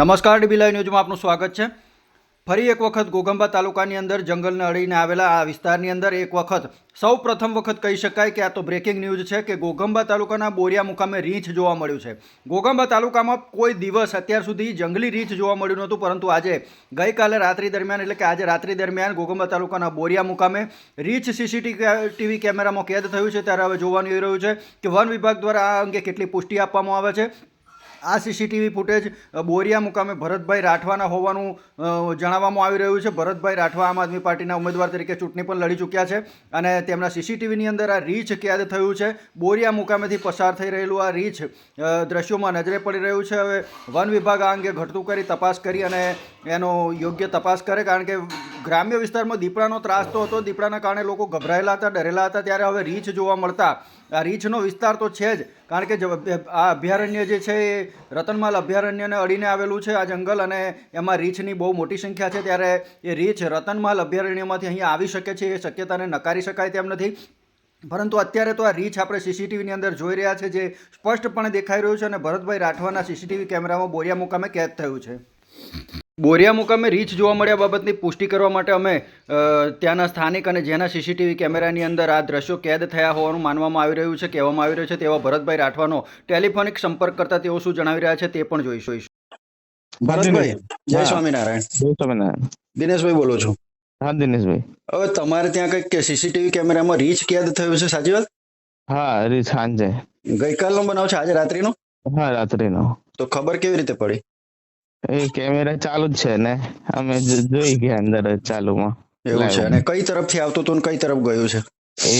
નમસ્કાર dB live ન્યૂઝમાં આપનું સ્વાગત છે. ફરી એક વખત ગોગંબા તાલુકાની અંદર જંગલને અડીને આવેલા આ વિસ્તારની અંદર એક વખત સૌ પ્રથમ વખત કહી શકાય કે આ તો બ્રેકિંગ ન્યૂઝ છે કે ગોગંબા તાલુકાના બોરિયા મુકામે રીંછ જોવા મળ્યું છે. ગોગંબા તાલુકામાં કોઈ દિવસ અત્યાર સુધી જંગલી રીંછ જોવા મળ્યું નહોતું, પરંતુ આજે ગઈકાલે રાત્રિ દરમિયાન, એટલે કે આજે રાત્રિ દરમિયાન ગોગંબા તાલુકાના બોરિયા મુકામે રીંછ સીસીટીવી કેમેરામાં કેદ થયું છે. ત્યારે હવે જોવાનું એ રહ્યું છે કે વન વિભાગ દ્વારા આ અંગે કેટલી પુષ્ટિ આપવામાં આવે છે. આ સીસીટીવી ફૂટેજ બોરિયા મુકામે ભરતભાઈ રાઠવાના હોવાનું જણાવવામાં આવી રહ્યું છે. ભરતભાઈ રાઠવા આમ આદમી પાર્ટીના ઉમેદવાર તરીકે ચૂંટણી પણ લડી ચૂક્યા છે અને તેમના સીસીટીવીની અંદર આ રીચ કેદ થયું છે. બોરિયા મુકામેથી પસાર થઈ રહેલું આ રીચ દ્રશ્યોમાં નજરે પડી રહ્યું છે. હવે વન વિભાગ આ અંગે ઘટતું કરી તપાસ કરી અને એનો યોગ્ય તપાસ કરે, કારણ કે ગ્રામ્ય વિસ્તારમાં દીપડાનો ત્રાસ તો હતો. દીપડાના કારણે લોકો ગભરાયેલા હતા, ડરેલા હતા. ત્યારે હવે રીંછ જોવા મળતા. આ રીંછનો વિસ્તાર તો છે જ. કારણ કે આ અભયારણ્ય જે છે એ રતનમાલ અભયારણ્યને અડીને આવેલું છે આ જંગલ અને એમાં રીંછની બહુ મોટી સંખ્યા છે. ત્યારે એ રીંછ રતનમાલ અભયારણ્યમાંથી અહીં આવી શકે છે, એ શક્યતાને નકારી શકાય તેમ નથી. પરંતુ અત્યારે તો આ રીચ આપણે સીસીટીવીની અંદર જોઈ રહ્યા છે, જે સ્પષ્ટપણે દેખાઈ રહ્યું છે અને ભરતભાઈ રાઠવાના સીસીટીવી કેમેરામાં બોરિયા મુકામે કેદ થયું છે. બોરિયા મુકામે રીચ જોવા મળ્યા બાબતની પુષ્ટિ કરવા માટે અમે અ, ત્યાંના સ્થાનિક અને જેના સીસીટીવી કેમેરાની અંદર આ દ્રશ્યો કેદ થયા હોવાનું માનવામાં આવી રહ્યું છે કહેવામાં આવી રહ્યું છે. તેવા ભરતભાઈ રાઠવાનો ટેલિફોનિક સંપર્ક કરતા તેઓ શું જણાવી રહ્યા છે તે પણ જોઈશું ભરતભાઈ જય સ્વામિનારાયણ. જય સ્વામિનારાયણ. દિનેશભાઈ બોલો છો. હા દિનેશભાઈ. હવે તમારે ત્યાં કંઈક સીસીટીવી કેમેરામાં રીચ કેદ થયું છે સાચી વાત? હા રી સાંજે. ગઈકાલનો બનાવ છે આજે રાત્રિનો? હા રાત્રિનો. તો ખબર કેવી રીતે પડી? એ કેમેરા ચાલુ જ છે ને. અમે જોઈ ગયા અંદર ચાલુમાં. એવું છે. અને કઈ તરફથી આવતું હતું ને કઈ તરફ ગયું છે? એ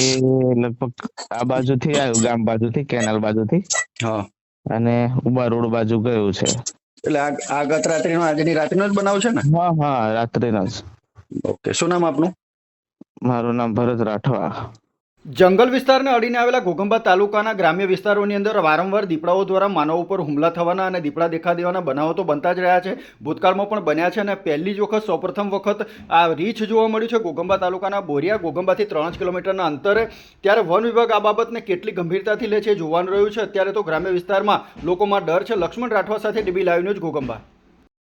લગભગ આ બાજુથી આવ્યું ગામ બાજુથી કેનાલ બાજુથી. હા. અને ઉબા રોડ બાજુ ગયું છે. એટલે આ ગત રાત્રિનો આજની રાત્રિનો જ બનાવ છે ને? હા હા રાત્રિનો જ. ઓકે. શું નામ આપનું? મારું નામ ભરત રાઠવા. જંગલ વિસ્તારને અડીને આવેલા ઘોઘંબા તાલુકાના ગ્રામ્ય વિસ્તારોની અંદર વારંવાર દીપડાઓ દ્વારા માનવ ઉપર હુમલા થવાના અને દીપડા દેખા દેવાના બનાવો તો બનતા જ રહ્યા છે. ભૂતકાળમાં પણ બન્યા છે અને પહેલી જ વખત, સૌપ્રથમ વખત આ રીછ જોવા મળ્યું છે. ગોગંબા તાલુકાના બોરિયા ઘોગંબાથી ત્રણ જ કિલોમીટરના અંતરે. ત્યારે વન વિભાગ આ બાબતને કેટલી ગંભીરતાથી લે છે જોવાનું રહ્યું છે. અત્યારે તો ગ્રામ્ય વિસ્તારમાં લોકોમાં ડર છે. લક્ષ્મણ રાઠવા સાથે ડીબી લાઈવ ન્યૂઝ ઘોગંબા